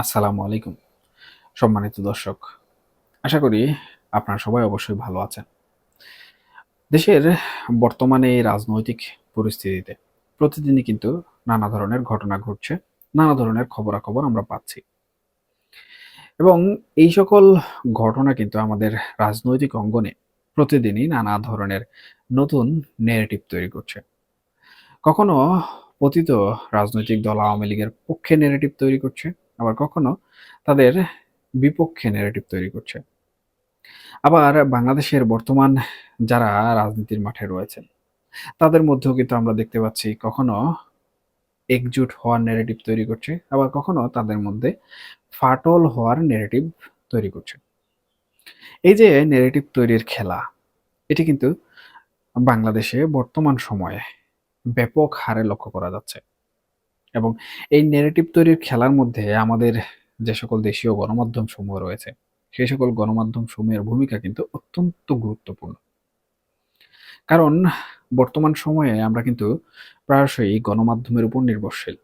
আসসালামু আলাইকুম। সম্মানিত দর্শক, আশা করি আপনারা সবাই অবশ্যই ভালো আছেন। দেশের বর্তমানে এই রাজনৈতিক পরিস্থিতিতে প্রতিদিনই কিন্তু নানা ধরনের ঘটনা ঘটছে, নানা ধরনের খবরাখবর আমরা পাচ্ছি। এবং এই সকল ঘটনা কিন্তু আমাদের রাজনৈতিক অঙ্গনে প্রতিদিনই নানা ধরনের নতুন নেগেটিভ তৈরি করছে। কখনো পতিত রাজনৈতিক দল আওয়ামী লীগের পক্ষে নেগেটিভ তৈরি করছে আবার কখনো তাদের বিপক্ষে নেগেটিভ তৈরি করছে। আবার বাংলাদেশের বর্তমান যারা রাজনীতির মাঠে রয়েছেন, তাদের মধ্যেও কিন্তু আমরা দেখতে পাচ্ছি কখনো একজুট হওয়ার নেগেটিভ তৈরি করছে, আবার কখনো তাদের মধ্যে ফাটল হওয়ার নেগেটিভ তৈরি করছে। এই যে নেগেটিভ তৈরির খেলা, এটি কিন্তু বাংলাদেশে বর্তমান সময়ে ব্যাপক হারে লক্ষ্য করা যাচ্ছে। এবং এই নেগেটিভ তৈরির খেলার মধ্যে আমাদের যে সকল দেশীয় গণমাধ্যম সমূহ রয়েছে, সেই সকল গণমাধ্যম সমূহের ভূমিকা কিন্তু অত্যন্ত গুরুত্বপূর্ণ। কারণ বর্তমান সময়ে আমরা কিন্তু প্রায়শই গণমাধ্যমের উপর নির্ভরশীল।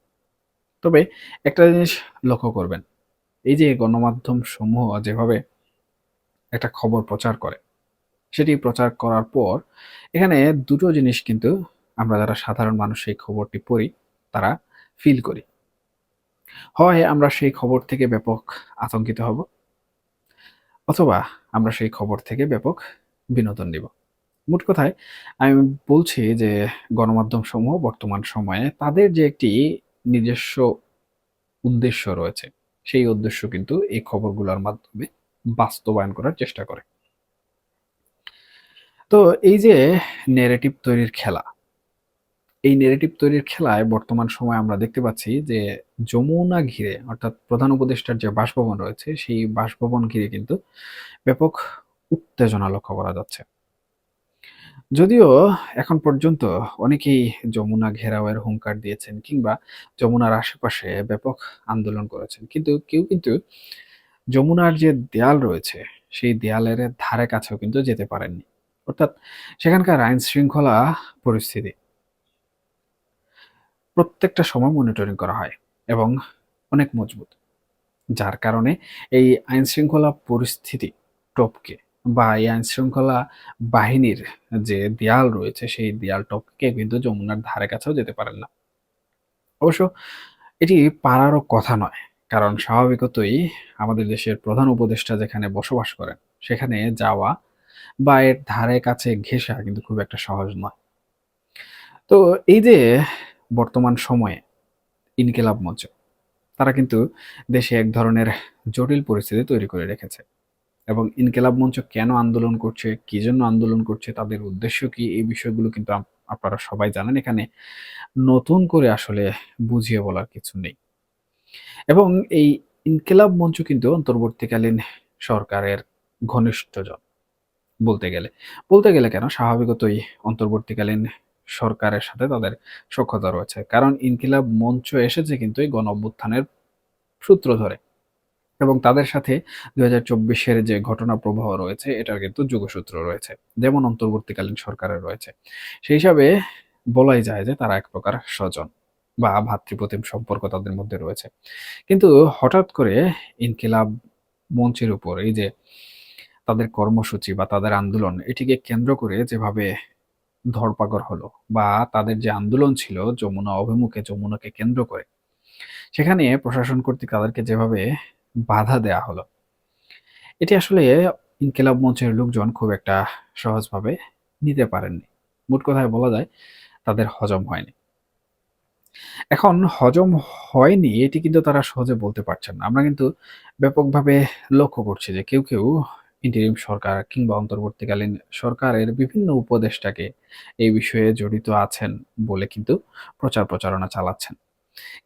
তবে একটা জিনিস লক্ষ্য করবেন, এই যে গণমাধ্যম সমূহ যেভাবে একটা খবর প্রচার করে, সেটি প্রচার করার পর এখানে দুটো জিনিস কিন্তু আমরা যারা সাধারণ মানুষ এই খবরটি পড়ি, তারা ফিল করি। হয় আমরা সেই খবর থেকে ব্যাপক আতঙ্কিত হব, অথবা আমরা সেই খবর থেকে ব্যাপক বিনোদন নিব। মোট কথায়, আমি বলছি যে গণমাধ্যম সমূহ বর্তমান সময়ে তাদের যে একটি নিজস্ব উদ্দেশ্য রয়েছে, সেই উদ্দেশ্য কিন্তু এই খবরগুলোর মাধ্যমে বাস্তবায়ন করার চেষ্টা করে। তো এই যে নেরেটিভ তৈরির খেলা এই নেগেটিভ তৈরির খেলায় বর্তমান সময়ে আমরা দেখতে পাচ্ছি যে যমুনা ঘিরে, অর্থাৎ প্রধান উপদেষ্টার যে বাসভবন রয়েছে, সেই বাসভবন ঘিরে কিন্তু ব্যাপক উত্তেজনা লক্ষ্য করা যাচ্ছে। যদিও এখন পর্যন্ত অনেকেই যমুনা ঘেরাওয়ের হুঙ্কার দিয়েছেন কিংবা যমুনার আশেপাশে ব্যাপক আন্দোলন করেছেন, কিন্তু কেউ কিন্তু যমুনার যে দেয়াল রয়েছে, সেই দেয়ালের ধারে কাছেও কিন্তু যেতে পারেননি। অর্থাৎ সেখানকার আইন শৃঙ্খলা পরিস্থিতি প্রত্যেকটা সময় মনিটরিং করা হয় এবং অনেক মজবুত। যার কারণে এই আইন শৃঙ্খলা পরিস্থিতি টপকে বা এই আইন শৃঙ্খলা বাহিনীর যে দেয়াল রয়েছে, সেই দেয়াল টপকে কিন্তু যমুনার ধারে কাছেও যেতে পারেন না। অবশ্য এটি পারারও কথা নয়, কারণ স্বাভাবিকতই আমাদের দেশের প্রধান উপদেষ্টা যেখানে বসবাস করেন, সেখানে যাওয়া বা এর ধারে কাছে ঘেঁষা কিন্তু খুব একটা সহজ নয়। তো এই যে বর্তমান সময়ে ইনকিলাব মঞ্চ। তারা কিন্তু দেশে এক ধরনের জটিল পরিস্থিতি তৈরি করে রেখেছে। এবং ইনকিলাব মঞ্চ কেন আন্দোলন করছে, কি জন্য আন্দোলন করছে, তাদের উদ্দেশ্য কি, এই বিষয়গুলো কিন্তু আপনারা সবাই জানেন। এখানে নতুন করে আসলে বুঝিয়ে বলার কিছু নেই। এবং এই ইনকিলাব মঞ্চ কিন্তু অন্তর্বর্তীকালীন সরকারের ঘনিষ্ঠজন। বলতে গেলে বলতে গেলে কেন? স্বাভাবিকতই অন্তর্বর্তীকালীন সরকারের সাথে তাদের সক্ষতা রয়েছে। কারণ ইনকিলাব মঞ্চ এসেছে কিন্তু এই গণ অভ্যুত্থানের সূত্র ধরে। এবং তাদের সাথে দুই হাজার চব্বিশের যে ঘটনা প্রবাহ রয়েছে, এটার কিন্তু যুগসূত্র রয়েছে। যেমন অন্তর্বর্তীকালীন সরকারের রয়েছে। সেই হিসাবে বলাই যায় যে তারা এক প্রকার স্বজন বা ভাতৃপ্রতিম সম্পর্ক তাদের মধ্যে রয়েছে। কিন্তু হঠাৎ করে ইনকিলাব মঞ্চের উপর এই যে তাদের কর্মসূচি বা তাদের আন্দোলন, এটিকে কেন্দ্র করে যেভাবে ধরপাকড় হলো বা তাদের যে আন্দোলন ছিল যমুনা অভিমুখে যমুনাকে কেন্দ্র করে, সেখানে প্রশাসন কর্তৃক তাদেরকে যেভাবে বাধা দেয়া হলো, এটি আসলে ইনকিলাব মঞ্চের লোকজন খুব একটা সহজভাবে নিতে পারেননি। মোট কথায় বলা যায় তাদের হজম হয়নি। এখন হজম হয়নি এটি কিন্তু তারা সহজে বলতে পারছেন না। আমরা কিন্তু ব্যাপকভাবে লক্ষ্য করছি যে কেউ কেউ ইন্টারিম সরকার কিংবা অন্তর্বর্তীকালীন সরকারের বিভিন্ন উপদেষ্টাকে এই বিষয়ে জড়িত আছেন বলে কিন্তু প্রচার প্রচারণা চালাচ্ছেন।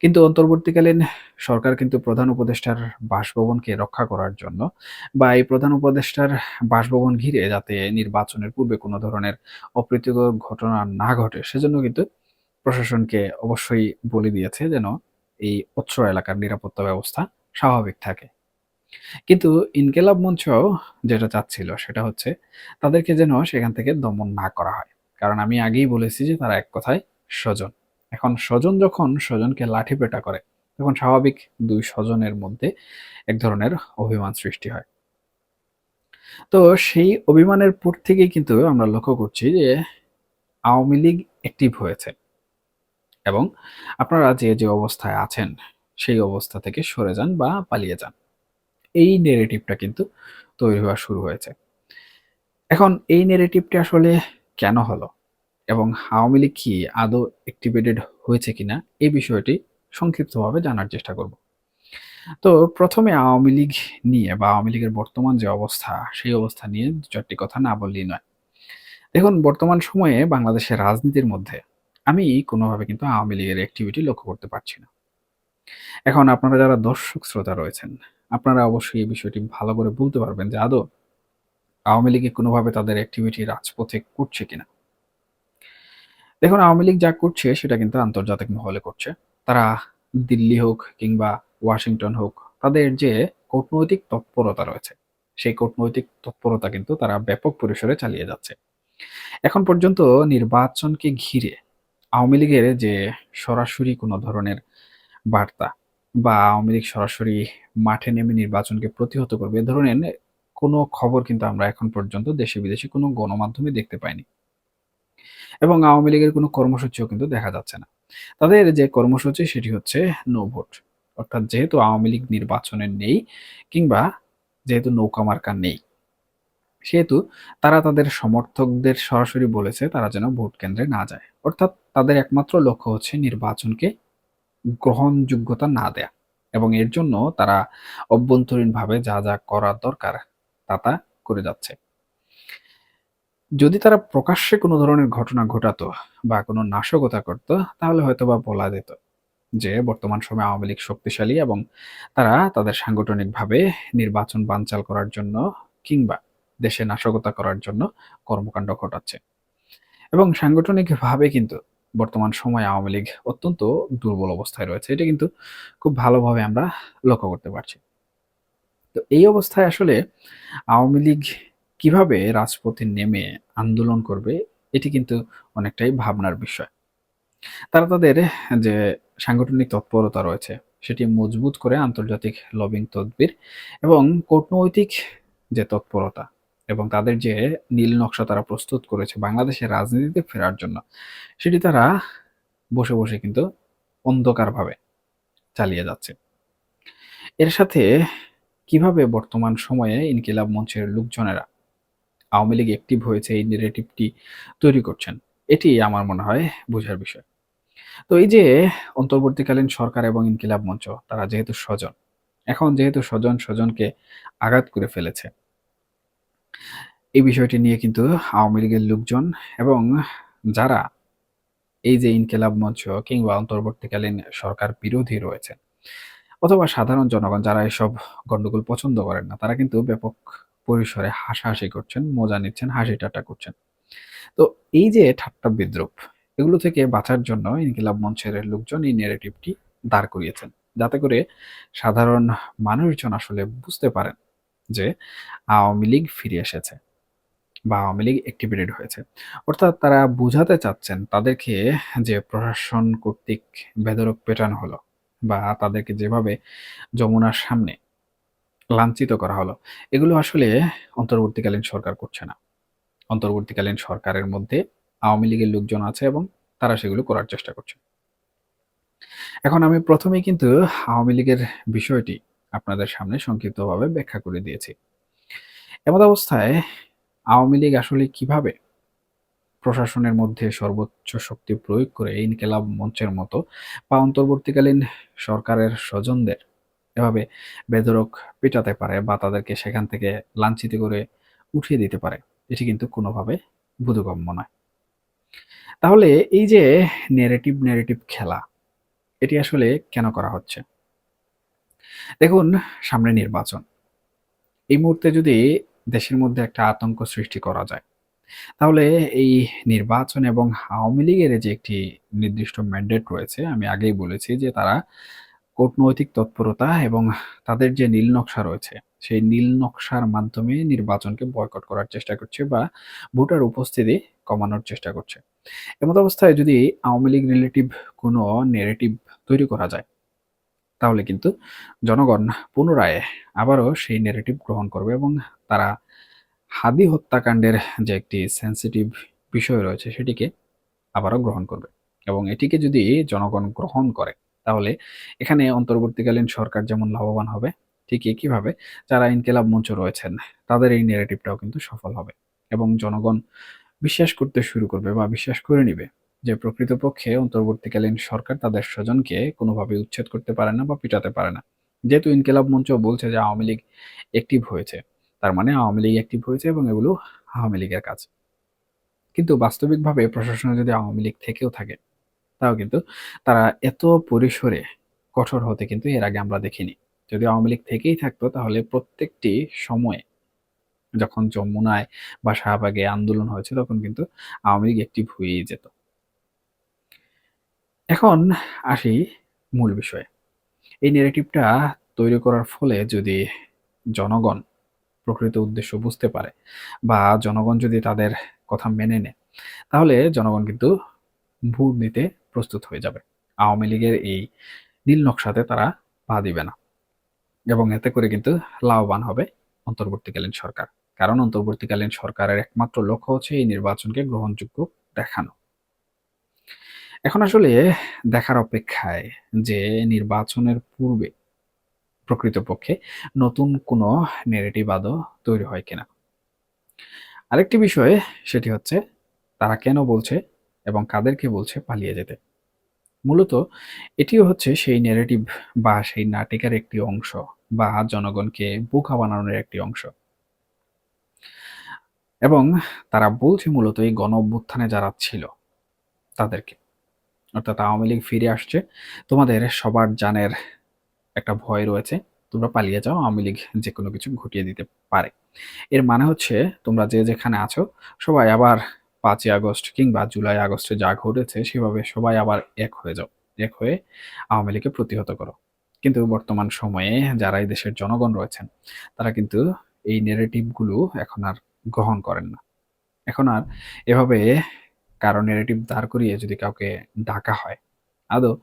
কিন্তু অন্তর্বর্তীকালীন সরকার কিন্তু প্রধান উপদেষ্টার বাসভবনকে রক্ষা করার জন্য বা এই প্রধান উপদেষ্টার বাসভবন ঘিরে যাতে নির্বাচনের পূর্বে কোনো ধরনের অপ্রীতিকর ঘটনা না ঘটে, সেজন্য কিন্তু প্রশাসনকে অবশ্যই বলে দিয়েছে যেন এই অত্র এলাকার নিরাপত্তা ব্যবস্থা স্বাভাবিক থাকে। কিন্তু ইনকেলাব মঞ্চ যেটা চাচ্ছিল সেটা হচ্ছে তাদেরকে যেন সেখান থেকে দমন না করা হয় কারণ আমি আগেই বলেছি যে তারা এক কথায় স্বজন এখন স্বজন যখন স্বজনকে লাঠি পেটা করে তখন স্বাভাবিক দুই স্বজনের মধ্যে এক ধরনের অভিমান সৃষ্টি হয়। তো সেই অভিমানের পর থেকেই কিন্তু আমরা লক্ষ্য করছি যে আওয়ামী লীগ অ্যাক্টিভ হয়েছে এবং আপনারা যে, যে অবস্থায় আছেন সেই অবস্থা থেকে সরে যান বা পালিয়ে যান। এই নেরেটিভটা কিন্তু তৈরি হওয়া শুরু হয়েছে। এখন এই নেরেটিভটা আসলে কেন হলো? এবং আওয়ামী লীগ কি আদৌ অ্যাক্টিভেটেড হয়েছে কিনা এই বিষয়টি সংক্ষিপ্তভাবে জানার চেষ্টা করব। তো প্রথমে আওয়ামী লীগ নিয়ে বা আওয়ামী লীগের বর্তমান যে অবস্থা সেই অবস্থা নিয়ে চারটি কথা না বললেই নয়। দেখুন বর্তমান সময়ে বাংলাদেশের রাজনীতির মধ্যে আমি কোনোভাবে কিন্তু আওয়ামী লীগের অ্যাক্টিভিটি লক্ষ্য করতে পারছি না। এখন আপনারা যারা দর্শক শ্রোতা রয়েছেন, আপনারা অবশ্যই এই বিষয়টি ভালো করে বলতে পারবেন যে আদৌ আওয়ামী লীগে কোনোভাবে তাদের অ্যাক্টিভিটি রাজপথে করছে কিনা? দেখুন আওয়ামী লীগ যা করছে সেটা কিন্তু আন্তর্জাতিক মহলে করছে। তারা দিল্লি হোক কিংবা ওয়াশিংটন হোক, তাদের যে কূটনৈতিক তৎপরতা রয়েছে, সেই কূটনৈতিক তৎপরতা কিন্তু তারা ব্যাপক পরিসরে চালিয়ে যাচ্ছে। এখন পর্যন্ত নির্বাচনকে ঘিরে আওয়ামী লীগের যে সরাসরি কোনো ধরনের বার্তা বা আওয়ামী লীগ সরাসরি মাঠে নেমে নির্বাচনকে প্রতিহত করবে এ ধরনের কোনো খবর কিন্তু আমরা এখন পর্যন্ত দেশে বিদেশে কোনো গণমাধ্যমে দেখতে পাইনি। এবং আওয়ামী লীগের কোনো কর্মসূচিও কিন্তু দেখা যাচ্ছে না। তাদের যে কর্মসূচি সেটি হচ্ছে নো ভোট। অর্থাৎ যেহেতু আওয়ামী লীগ নির্বাচনে নেই কিংবা যেহেতু নৌকা মার্কা নেই, সেহেতু তারা তাদের সমর্থকদের সরাসরি বলেছে তারা যেন ভোট কেন্দ্রে না যায়। অর্থাৎ তাদের একমাত্র লক্ষ্য হচ্ছে নির্বাচনকে গ্রহণযোগ্যতা না দেয়া এবং এর জন্য তারা অভ্যন্তরীণভাবে যা, যা করার দরকার তা, তা করে যাচ্ছে। যদি তারা প্রকাশ্যে কোনো ধরনের ঘটনা ঘটাতো বা কোনো নাশকতা করত তাহলে হয়তোবা বলা যেত যে বর্তমান সময়ে আওয়ামী লীগ শক্তিশালী এবং তারা তাদের সাংগঠনিকভাবে নির্বাচন বানচাল করার জন্য কিংবা দেশে নাশকতা করার জন্য কর্মকাণ্ড ঘটাচ্ছে এবং সাংগঠনিকভাবে কিন্তু বর্তমান সময়ে আওয়ামী লীগ অত্যন্ত দুর্বল অবস্থায় রয়েছে এটা কিন্তু খুব ভালোভাবে আমরা লক্ষ্য করতে পারছি তো এই অবস্থায় আসলে আওয়ামী লীগ কীভাবে রাজপথে নেমে আন্দোলন করবে, এটি কিন্তু অনেকটাই ভাবনার বিষয়। তারা তাদের যে সাংগঠনিক তৎপরতা রয়েছে, সেটি মজবুত করে আন্তর্জাতিক লবিং তদবির এবং কূটনৈতিক যে তৎপরতা এবং তাদের যে নীল নকশা তারা প্রস্তুত করেছে বাংলাদেশের রাজনীতিতে ফেরার জন্য সেটি তারা বসে, বসে কিন্তু অন্ধকারভাবে চালিয়ে যাচ্ছে। এর সাথে কীভাবে বর্তমান সময়ে ইনকিলাব মঞ্চের লোকজনেরা আওয়ামী লীগ অ্যাক্টিভ হয়েছে এই নেরেটিভটি তৈরি করছেন। এটি আমার মনে হয় বোঝার বিষয়। তো এই যে অন্তর্বর্তীকালীন সরকার এবং ইনকিলাব মঞ্চ তারা যেহেতু স্বজন, এখন যেহেতু স্বজন স্বজনকে আঘাত করে ফেলেছে। এই বিষয়টি নিয়ে কিন্তু আওয়ামী লীগের লোকজন এবং যারা এই যে ইনকিলাব মঞ্চ কিংবা অন্তর্বর্তীকালীন সরকার বিরোধী রয়েছে অথবা সাধারণ জনগণ যারা এসব গন্ডগোল পছন্দ করেন না তারা কিন্তু ব্যাপক পরিসরে হাসাহাসি করছেন, মজা নিচ্ছেন, হাসি ঠাট্টা করছেন। তো এই যে ঠাট্টা বিদ্রুপ এগুলো থেকে বাঁচার জন্য ইনকিলাব মঞ্চের লোকজন এই নেরেটিভটি দাঁড় করিয়েছেন। যাতে করে সাধারণ মানুষজন আসলে বুঝতে পারেন যে আওয়ামী লীগ ফিরে এসেছে বা আওয়ামী লীগ অ্যাক্টিভেটেড হয়েছে। অর্থাৎ তারা বুঝাতে চাচ্ছেন তাদেরকে যে প্রশাসন কর্তৃক বেধড়ক পেটানো হলো বা তাদেরকে যেভাবে যমুনার সামনে লাঞ্ছিত করা হলো। এগুলো আসলে অন্তর্বর্তীকালীন সরকার করছে না। অন্তর্বর্তীকালীন সরকারের মধ্যে আওয়ামী লীগের লোকজন আছে এবং তারা সেগুলো করার চেষ্টা করছে। এখন আমি প্রথমেই কিন্তু আওয়ামী লীগের বিষয়টি আপনাদের সামনে সংক্ষিপ্তভাবে ব্যাখ্যা করে দিয়েছি। এমত অবস্থায় আওয়ামী লীগ আসলে কীভাবে প্রশাসনের মধ্যে সর্বোচ্চ শক্তি প্রয়োগ করে ইনকেলাব মঞ্চের মতো বা অন্তর্বর্তীকালীন সরকারের স্বজনদের এভাবে বেদরক পেটাতে পারে বা তাদেরকে সেখান থেকে লাঞ্ছিত করে উঠিয়ে দিতে পারে, এটি কিন্তু কোনোভাবে বোধগম্য নয় তাহলে এই যে নেরেটিভ নেরেটিভ খেলা, এটি আসলে কেন করা হচ্ছে দেখুন, সামনে নির্বাচন। এই মুহূর্তে যদি দেশের মধ্যে একটা আতঙ্ক সৃষ্টি করা যায়, তাহলে এই নির্বাচন এবং আওয়ামী লীগের যে একটি নির্দিষ্ট ম্যান্ডেট রয়েছে, আমি আগেই বলেছি যে তারা কূটনৈতিক তৎপরতা এবং তাদের যে নীল নকশা রয়েছে, সেই নীল নকশার মাধ্যমে নির্বাচনকে বয়কট করার চেষ্টা করছে বা ভোটার উপস্থিতি কমানোর চেষ্টা করছে। এমত অবস্থায় যদি আওয়ামী লীগ রিলেটিভ কোনো নেরেটিভ তৈরি করা যায় তাহলে কিন্তু জনগণ পুনরায় আবারও সেই নেগেটিভ গ্রহণ করবে এবং তারা হাদি হত্যাকাণ্ডের যে একটি সেন্সিটিভ বিষয় রয়েছে সেটিকে আবারও গ্রহণ করবে এবং এটিকে যদি জনগণ গ্রহণ করে, তাহলে এখানে অন্তর্বর্তীকালীন সরকার যেমন লাভবান হবে, ঠিক একইভাবে যারা ইনকেলাব মঞ্চ রয়েছেন, তাদের এই নেগেটিভটাও কিন্তু সফল হবে এবং জনগণ বিশ্বাস করতে শুরু করবে বা বিশ্বাস করে নিবে। যে প্রকৃতপক্ষে অন্তর্বর্তীকালীন সরকার তাদের স্বজনকে কোনোভাবে উচ্ছেদ করতে পারে না বা পিটাতে পারে না। যেহেতু ইনকেলাব মঞ্চ বলছে যে আওয়ামী লীগ অ্যাক্টিভ হয়েছে, তার মানে আওয়ামী লীগ অ্যাক্টিভ হয়েছে এবং এগুলো আওয়ামী লীগের কাজ। কিন্তু বাস্তবিকভাবে প্রশাসনে যদি আওয়ামী লীগ থেকেও থাকে, তাও কিন্তু তারা এত পরিসরে কঠোর হতে কিন্তু এর আগে আমরা দেখিনি। যদি আওয়ামী লীগ থেকেই থাকতো, তাহলে প্রত্যেকটি সময়ে যখন যমুনায় বা শাহবাগে আন্দোলন হয়েছে, তখন কিন্তু আওয়ামী লীগ অ্যাক্টিভ হয়েই যেত। এখন আসি মূল বিষয়ে। এই নেগেটিভটা তৈরি করার ফলে যদি জনগণ প্রকৃত উদ্দেশ্য বুঝতে পারে বা জনগণ যদি তাদের কথা মেনে নেয়, তাহলে জনগণ কিন্তু ভোট দিতে প্রস্তুত হয়ে যাবে। আওয়ামী লীগের এই নীল নকশাতে তারা পা দিবে না এবং এতে করে কিন্তু লাভবান হবে অন্তর্বর্তীকালীন সরকার। কারণ অন্তর্বর্তীকালীন সরকারের একমাত্র লক্ষ্য হচ্ছে এই নির্বাচনকে গ্রহণযোগ্য দেখানো। এখন আসলে দেখার অপেক্ষায় যে নির্বাচনের পূর্বে প্রকৃতপক্ষে নতুন কোনো নেগেটিভ আদৌ তৈরি হয় কিনা। আরেকটি বিষয় সেটি হচ্ছে তারা কেন বলছে এবং কাদেরকে বলছে পালিয়ে যেতে। মূলত এটিও হচ্ছে সেই নেগেটিভ বা সেই নাটিকার একটি অংশ বা জনগণকে বোকা বানানোর একটি অংশ। এবং তারা বলছে মূলত এই গণ অভ্যুত্থানে যারা ছিল তাদেরকে। অর্থাৎ আওয়ামী লীগ ফিরে আসছে। তোমাদের সবার জানের একটা ভয় রয়েছে। তোমরা পালিয়ে যাও, আওয়ামী লীগ যে কোনো কিছু ঘটিয়ে দিতে পারে। এর মানে হচ্ছে তোমরা যে যেখানে আছো, সবাই আবার পাঁচই আগস্ট কিংবা জুলাই আগস্টে যা ঘটেছে, সেভাবে সবাই আবার এক হয়ে যাও, এক হয়ে আওয়ামী লীগকে প্রতিহত করো। কিন্তু বর্তমান সময়ে যারা এই দেশের জনগণ রয়েছেন, তারা কিন্তু এই নেগেটিভগুলো এখন আর গ্রহণ করেন না। এখন আর এভাবে কারও নেগেটিভ দাঁড় করিয়ে যদি কাউকে ডাকা হয়, আদৌ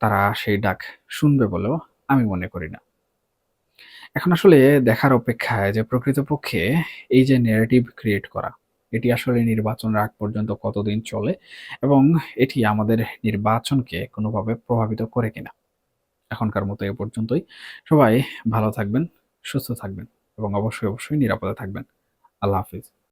তারা সেই ডাক শুনবে বলেও আমি মনে করি না। এখন আসলে দেখার অপেক্ষায় যে প্রকৃতপক্ষে এই যে নেগেটিভ ক্রিয়েট করা, এটি আসলে নির্বাচনের আগ পর্যন্ত কতদিন চলে এবং এটি আমাদের নির্বাচনকে কোনোভাবে প্রভাবিত করে কিনা, এখনকার মতো এ পর্যন্তই। সবাই ভালো থাকবেন, সুস্থ থাকবেন এবং অবশ্যই অবশ্যই নিরাপদে থাকবেন। আল্লাহ হাফিজ।